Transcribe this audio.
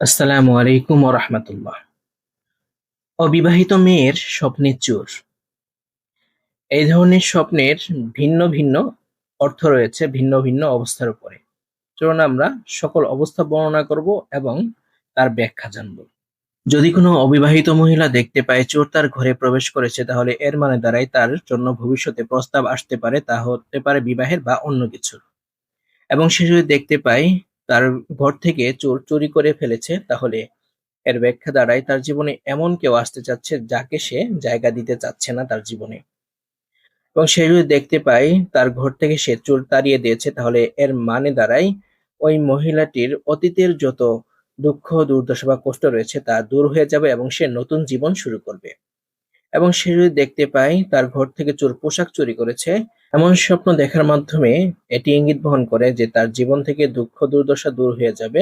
আসসালামু আলাইকুম রহমতুল্লাহ। অবিবাহিত মেয়ের স্বপ্নের চোর। এই ধরনের স্বপ্নের ভিন্ন ভিন্ন অর্থ রয়েছে ভিন্ন ভিন্ন অবস্থার উপরে। চলুন আমরা সকল অবস্থা বর্ণনা করব এবং তার ব্যাখ্যা জানব। যদি কোনো অবিবাহিত মহিলা দেখতে পায় চোর তার ঘরে প্রবেশ করেছে, তাহলে এর মানে দ্বারাই তার জন্য ভবিষ্যতে প্রস্তাব আসতে পারে, তা হতে পারে বিবাহের বা অন্য কিছুর এবং সে যদি দেখতে পায় তার ঘর থেকে চোর চুরি করে ফেলেছে, তাহলে এর ব্যাখ্যা দ্বারাই তার জীবনে এমন কেউ আসতে চাচ্ছে যাকে সে জায়গা দিতে চাচ্ছে না তার জীবনে। এবং সে যদি দেখতে পায় তার ঘর থেকে সে চোর তাড়িয়ে দিয়েছে, তাহলে এর মানে দ্বারাই ওই মহিলাটির অতীতের যত দুঃখ, দুর্দশা বা কষ্ট রয়েছে তা দূর হয়ে যাবে এবং সে নতুন জীবন শুরু করবে। এবং সে যদি দেখতে পায় তার ঘর থেকে চোর পোশাক চুরি করেছে, এমন স্বপ্ন দেখার মাধ্যমে এটি ইঙ্গিত বহন করে যে তার জীবন থেকে দুঃখ দুর্দশা দূর হয়ে যাবে।